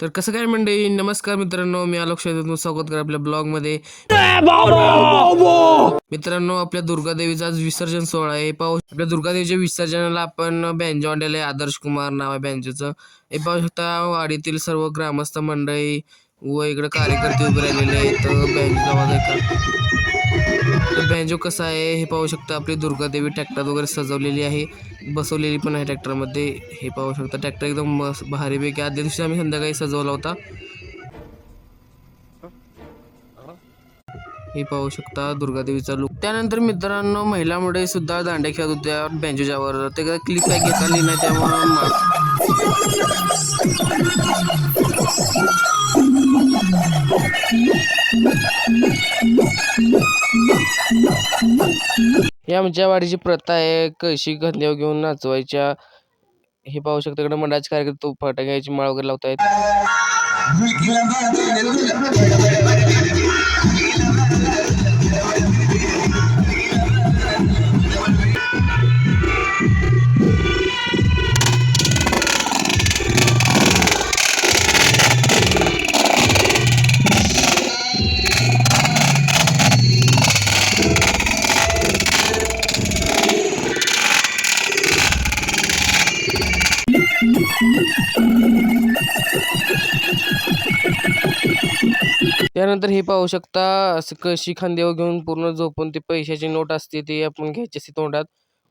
तर कसं काय मंडळी? नमस्कार मित्रांनो मी आलोक तुमचं स्वागत करा आपल्या ब्लॉगमध्ये. मित्रांनो आपल्या दुर्गादेवीचा विसर्जन सोहळा आहे. पाहू आपल्या दुर्गादेवीच्या विसर्जनाला आपण बँजो आणलेलं आहे आदर्श कुमार नाव आहे बँजोचं. हे पाहू शकता वाडीतील सर्व ग्रामस्थ मंडळी व इकडे कार्यकर्ते उभे राहिलेले आहेत बँजोचा आवाज ऐका. तर बँजो कसा आहे हे पाहू शकता आपली दुर्गादेवी ट्रॅक्टर वगैरे सजवलेली आहे. बसवलेली पण आहे ट्रॅक्टरमध्ये हे पाहू शकता ट्रॅक्टर एकदम मस्त भारीपैकी. आदल्या दिवशी आम्ही संध्याकाळी सजवला होता. हे पाहू शकता दुर्गादेवीचा लुक त्यानंतर मित्रांनो महिलामुळे सुद्धा दांड्या खेळत होत्या बँजोच्यावर. ते काय क्लिप काय घेता आली नाही त्यामुळं ही आमच्या वाडीची प्रथा आहे. कशी खांद्यावर घेऊन नाचवायच्या. हे पाहू शकता इकडे मंडळाचे कार्यक्रम तो फटाक्याची माळ वगैरे लावतायत. त्यानंतर हे पाहू शकता असं कळशी खांद्यावर घेऊन पूर्ण झोपून ती पैशाची नोट असते ती आपण घ्यायची असते तोंडात.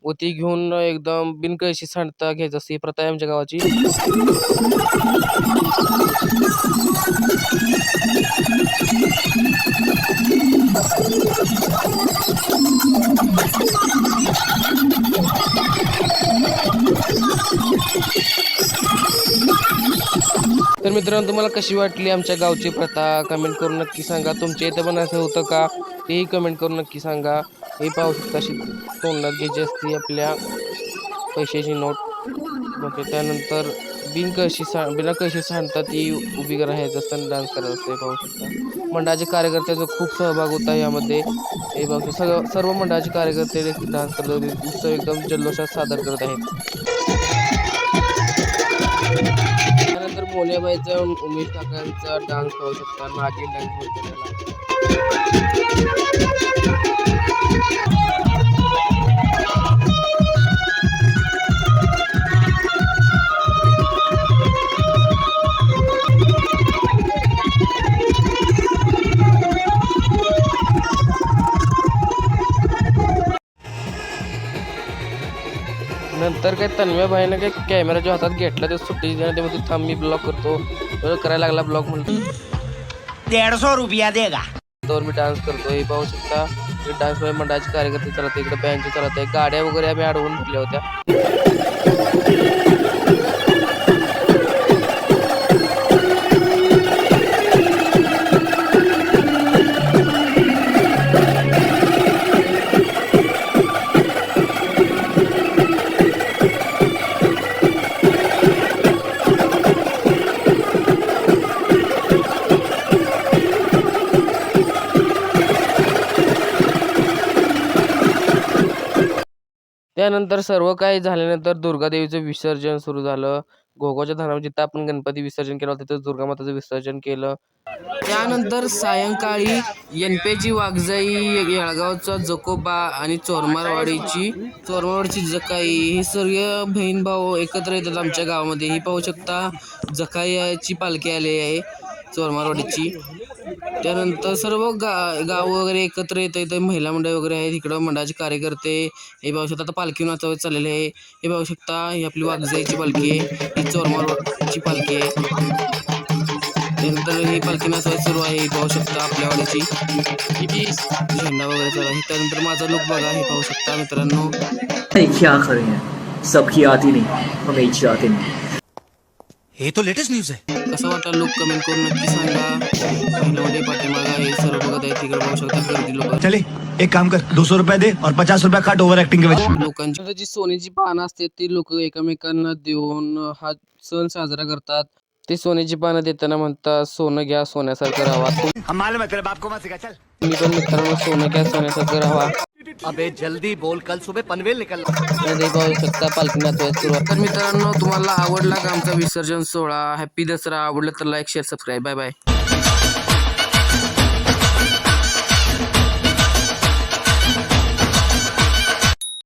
व ती घेऊन एकदम बिनकळशी सांडता घ्यायची असते ही प्रथा आहे आमच्या गावाची. तर मित्रांनो तुम्हाला कशी वाटली आमच्या गावची प्रथा? कमेंट करून नक्की सांगा. तुमच्या इथं पण असं होतं का? तेही कमेंट करून नक्की सांगा. हे पाहू शकता तोंडात घ्यायची असते आपल्या पैशाची नोट. ओके त्यानंतर बिन कशी सा बिना कशी सांडता ती उभी राहायचं असताना डान्स करत असते पाहू शकता. मंडळाचे कार्यकर्त्याचा खूप सहभाग होता यामध्ये. हे पाहू सगळं सर्व मंडळाचे कार्यकर्ते डान्स करत होते. उत्सव एकदम जल्लोषात सादर करत आहेत. त्यानंतर मोल्याबाईचा उमेश काकांचा डान्स पाहू शकता नागिन डान्स म्हणतो त्याला नंतर काय तन्मय भाईनं काय कॅमेराच्या हातात घेतला ते सुट्टी देणार ते म्हणतो थांब मी ब्लॉक करतो. करायला लागला ब्लॉक म्हणतो सौ रुपया देगा तर मी डान्स करतो हे पाहू शकता. डान्स मंडळाचे कार्यकर्ते चालत इकडे बँच चालत आहे गाड्या वगैरे आम्ही अडवून धरल्या होत्या. त्यानंतर सर्व काही झाल्यानंतर दुर्गादेवीचं विसर्जन सुरू झालं. घोघाच्या धानावर जिथं आपण गणपती विसर्जन केलं तिथं तिथं दुर्गामाताचं विसर्जन केलं. त्यानंतर सायंकाळी एनपेची वाघजाई येळगावचा जकोबा आणि चोरमारवाडीची चोरमारवाडीची जकाई हे सर्व बहीण भाऊ एकत्र येतात आमच्या गावामध्ये. ही पाहू शकता जकाईची पालखी आली आहे. चोरमारवाडीची त्यानंतर सर्व गा गाव वगैरे एकत्र येतं इथं महिला मंडळ वगैरे आहेत इकडं मंडळाचे कार्यकर्ते हे पाहू शकता आता पालखी नाचवत चाललेले आहे. हे पाहू शकता ही आपली वागजाईची पालखी आहे. ही चोरमारची पालखी आहे. त्यानंतर ही पालखी नाचवायला सुरू आहे हे पाहू शकता आपल्या वाडीची झेंडा वगैरे चालू आहे. त्यानंतर माझा लुक बघा हे पाहू शकता मित्रांनो. क्या करें सबकी आती नहीं हमें इच्छा आती नहीं. ये तो लेटेस्ट न्यूज है कसं वाटतं? लुक कमेंट करून नक्की सांगा. महिन्यामध्ये पाठीमागा हे सर्व बघत आहे तिकडे पाहू शकता गर्दी लोक. चले एक काम कर दो सौ रुपए दे और पचास रुपया काट ओवर एक्टिंग के वजह. लोकांची जी सोन्याची पानं असते ती लोक एकमेकांना देऊन हा सण साजरा करतात. ते सोन्याची पानं देताना म्हणतात सोनं घ्या सोन्यासारखं राहा. मालूम है तेरे बाप को मत सिखा चल. तुम्ही पण मित्रांनो सोनं घ्या सोन्यासारखं राहा. अबे जल्दी बोल कल सुबह पनवेल निकल। मध्ये पाहू शकता सुरुवात. तर मित्रांनो तुम्हाला आवडला का आमचा विसर्जन सोहळा? हॅपी दसरा. आवडलं तर like share subscribe bye bye